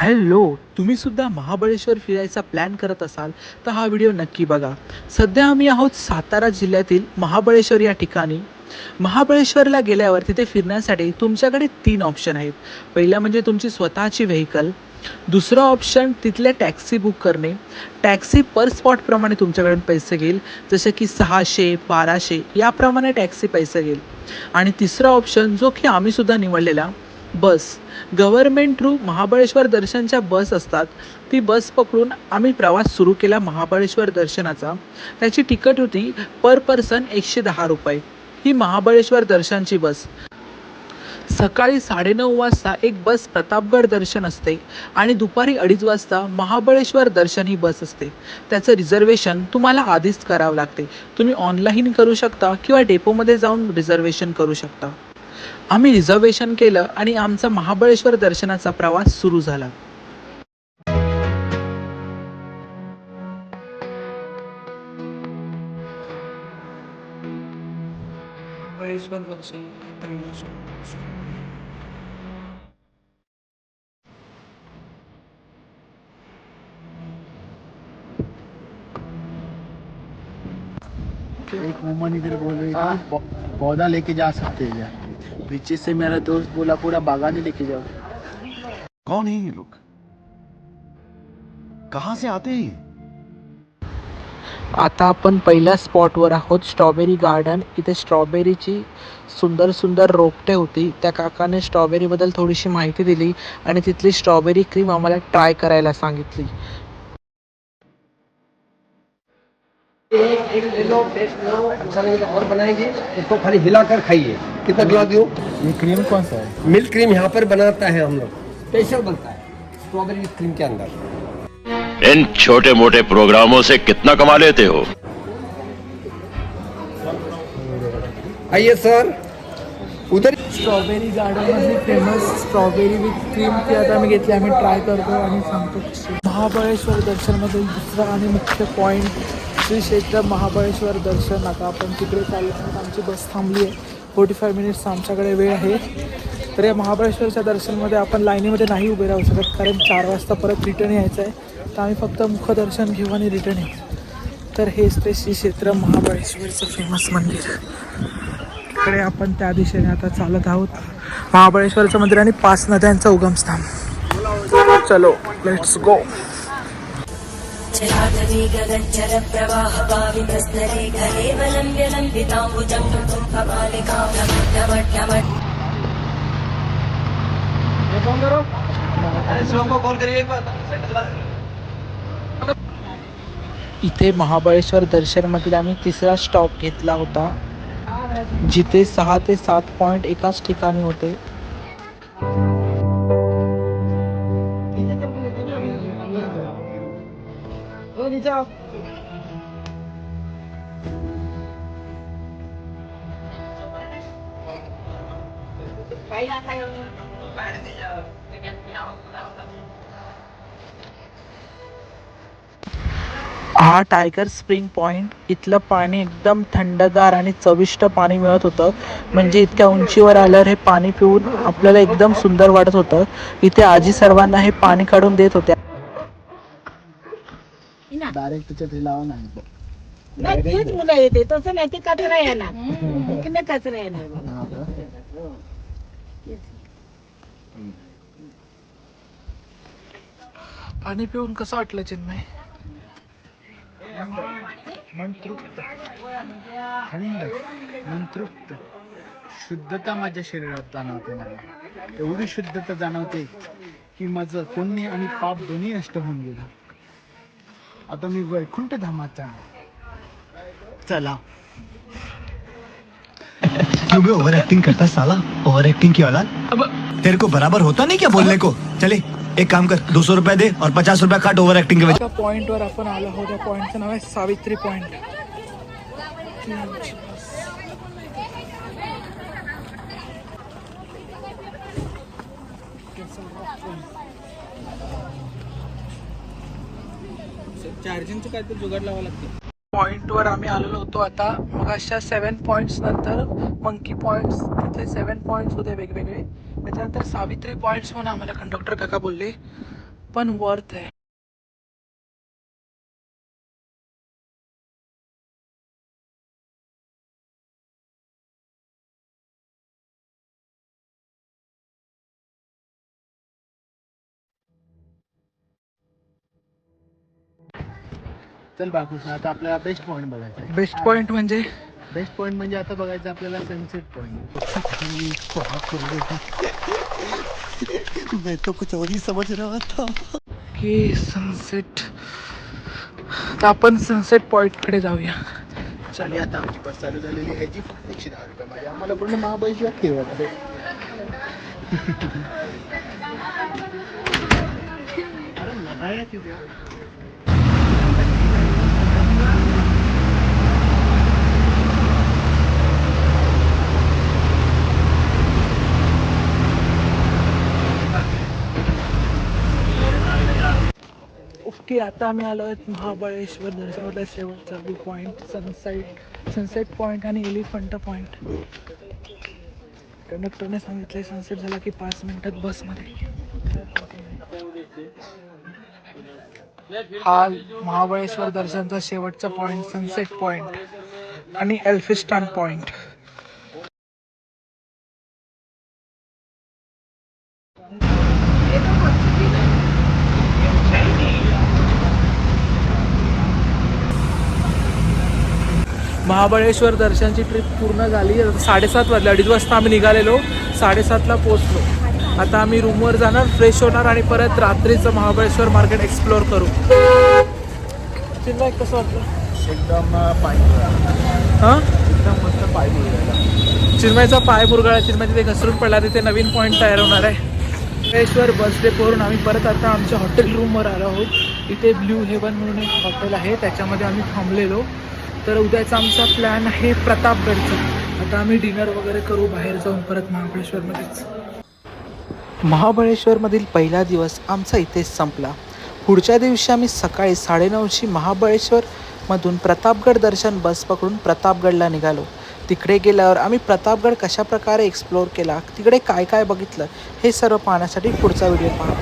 Hello तुम्ही सुद्धा महाबळेश्वर फिरायचा प्लॅन करत असाल तर हा व्हिडिओ नक्की बघा. सध्या आम्ही आहोत सातारा जिल्ह्यातील महाबळेश्वर या ठिकाणी. महाबळेश्वरला गेल्यावर तिथे फिरण्यासाठी तुमच्याकडे तीन ऑप्शन आहेत. पहिला म्हणजे तुमची स्वतःची व्हेकल दुसरं ऑप्शन तिथले टॅक्सी बुक करणे. टॅक्सी पर स्पॉटप्रमाणे तुमच्याकडून पैसे घेईल. जसे की सहाशे बाराशे याप्रमाणे टॅक्सी पैसे घेईल. आणि तिसरा ऑप्शन जो की आम्हीसुद्धा निवडलेला बस. गव्हर्मेंट थ्रू महाबळेश्वर दर्शनच्या बस असतात. ती बस पकडून आम्ही प्रवास सुरू केला महाबळेश्वर दर्शनाचा. त्याची तिकट होती पर पर्सन एकशे दहा रुपये. ही महाबळेश्वर दर्शनची बस. सकाळी साडेनऊ वाजता एक बस प्रतापगड दर्शन असते आणि दुपारी अडीच वाजता महाबळेश्वर दर्शन ही बस असते. त्याचं रिझर्वेशन तुम्हाला आधीच करावं लागते. तुम्ही ऑनलाईन करू शकता किंवा डेपोमध्ये जाऊन रिझर्वेशन करू शकता. आम्ही रिझर्वेशन केलं आणि आमचा महाबळेश्वर दर्शनाचा प्रवास सुरू झाला. एक वुमन इधर बोल रही थी पौधा लेके जा सकते हैं पीछे से मेरा दोस्त बोला पूरा बागान लेके जाओ। कौन है ये लोग? कहाँ से आते हैं? आता आपण पहिल्या स्पॉटवर आहोत स्ट्रॉबेरी गार्डन इथे स्ट्रॉबेरीची सुंदर सुंदर रोपटे होती. त्या काकाने स्ट्रॉबेरीबद्दल थोडीशी माहिती दिली आणि तिथली स्ट्रॉबेरी क्रीम आम्हाला ट्राय करायला सांगितली. एक एक ले लो टेस्ट लो अच्छा लगेगा और बनाएँगे इसको खाली हिलाकर खाइए। कितना गिला दो ये क्रीम कौन सा है? मिल्क क्रीम यहाँ पर बनाता है हम लोग। स्पेशल बनता है। स्ट्रॉबेरी क्रीम के अंदर। इन छोटे मोटे प्रोग्रामों से कितना कमा लेते हो? आइए सर। उधर स्ट्रॉबेरी गार्डनमधली फ़ेमस स्ट्रॉबेरी विथ क्रीम ती आता आम्ही घेतली आम्ही ट्राय करतो आणि सांगतो महाबळेश्वर दर्शनमधील दुसरा आणि मुख्य पॉईंट श्री क्षेत्र महाबळेश्वर दर्शन. आता आपण तिकडे चाललो आहोत. आमची बस थांबली आहे. फोर्टी फाय मिनिट्स आमच्याकडे वेळ आहे. तर या महाबळेश्वरच्या दर्शनमध्ये आपण लाईनीमध्ये नाही उभे राहू शकत कारण चार वाजता परत रिटर्न यायचं आहे. तर आम्ही फक्त मुखदर्शन घेऊ आणि रिटर्न येऊ. तर हेच ते श्री क्षेत्र महाबळेश्वरचं फेमस मंदिर. इकडे आपण त्या दिशेने आता चालत आहोत. महाबळेश्वरचं मंदिर आणि पाच नद्यांचा उगमस्थान. चलो लेट्स गो जलाधरी गगच्चर प्रवाह पावितस्तरे कलेवलम्ब्य लम्बिताम्बुजं कुम्भमालिका डमड्डमड्डमड् इथे महाबळेश्वर दर्शनमधील आम्ही तिसरा स्टॉप घेतला होता जिथे सहा ते सात पॉईंट एकाच ठिकाणी होते. हा टायगर स्प्रिंग पॉइंट इथलं पाणी एकदम थंडगार आणि चविष्ट पाणी मिळत होतं. म्हणजे इतक्या उंचीवर आल्यावर हे पाणी पिऊन आपल्याला एकदम सुंदर वाटत होतं. इथे आजी सर्वांना हे पाणी काढून देत होत्या. डायरेक्ट त्याच्यात हे लावा नाही नाही तेच मुलं येते तसं नाही ते कचरा येणार. इकडे कचरा येणार. बघा. हा का? पाणी पिऊन कसं वाटलं चिन्मय? मन तृप्त थंड मन तृप्त शुद्धता माझ्या शरीरात जाणवते मला. एवढी शुद्धता जाणवते की माझं पुण्य आणि पाप दोन्ही नष्ट होऊन गेलं. आता मी वैकुंठ धामाचा चला. क्यों भी ओवर एक्टिंग करता है साला? ओवर एक्टिंग की औलाद? तेरे को बराबर होता नहीं क्या बोलने को? चले एक काम कर दो सौ रुपया दे और पचास रुपया काट ओवर एक्टिंग के वजह और अपन आपण हो आहोत पॉइंट पॉइंटचं नाव आहे सावित्री पॉइंट चार्जिंगचं काय तर जुगाड लावा लागते. पॉईंटवर आम्ही आलेलो होतो आता मग अशा सेवन पॉईंट्स नंतर मंकी पॉईंट्स तिथे सेवन पॉईंट्स होते वेगवेगळे. त्याच्यानंतर सावित्री पॉईंट्स म्हणून आम्हाला कंडक्टर काका बोलले. पण वर्थ आहे. चल बाळकृष्ण आता आपल्याला बेस्ट पॉईंट बघायचा आहे. बेस्ट पॉइंट म्हणजे? बेस्ट पॉईंट म्हणजे आता बघायचं आपल्याला सनसेट पॉईंट मैं तो कुछ और ही समझ रहा था। की सनसेट तर आपण सनसेट पॉईंटकडे जाऊया. चालेल आता आमची बस चालू झालेली आहे जी फक्त एकशे दहा रुपये माझी आम्हाला पूर्ण महाबळेश्वर फिरवत आहे अरे ओके आता आम्ही आलो आहेत महाबळेश्वर दर्शनातला शेवटचा view point sunset sunset point आणि एलिफंट पॉईंट कंडक्टरने सांगितलं सनसेट झाला की पाच मिनिटात बसमध्ये हा महाबळेश्वर दर्शनचा शेवटचा पॉईंट सनसेट पॉईंट आणि एल्फिस्टान पॉईंट महाबळेश्वर दर्शनची ट्रिप पूर्ण झाली. साडेसात वाजले अडीच वाजता आम्ही निघालेलो. साडेसातला पोचलो आता आम्ही रूमवर जाणार फ्रेश होणार आणि परत रात्रीचं महाबळेश्वर मार्केट एक्सप्लोअर करू. चिन्मय कसं वाटलं? एकदम पाय हां? एकदम मस्त पाय चिन्मयचा पाय मुरगाळा चिन्मय तिथे घसरून पडला तिथे नवीन पॉईंट तयार होणार आहे. महाबळेश्वर बस डेपोवरून आम्ही परत आता आमच्या हॉटेल रूमवर आलो आहोत. इथे ब्ल्यू हेवन म्हणून एक हॉटेल आहे त्याच्यामध्ये आम्ही थांबलेलो. तर उद्याचा आमचा प्लॅन आहे प्रतापगडचा. आता आम्ही डिनर वगैरे करू बाहेर जाऊन परत महाबळेश्वरमध्येच. महाबळेश्वरमधील पहिला दिवस आमचा इथेच संपला. पुढच्या दिवशी आम्ही सकाळी साडेनऊची महाबळेश्वरमधून प्रतापगड दर्शन बस पकडून प्रतापगडला निघालो. तिकडे गेल्यावर आम्ही प्रतापगड कशा प्रकारे एक्सप्लोअर केला तिकडे काय काय बघितलं हे सर्व पाहण्यासाठी पुढचा व्हिडिओ पाहा.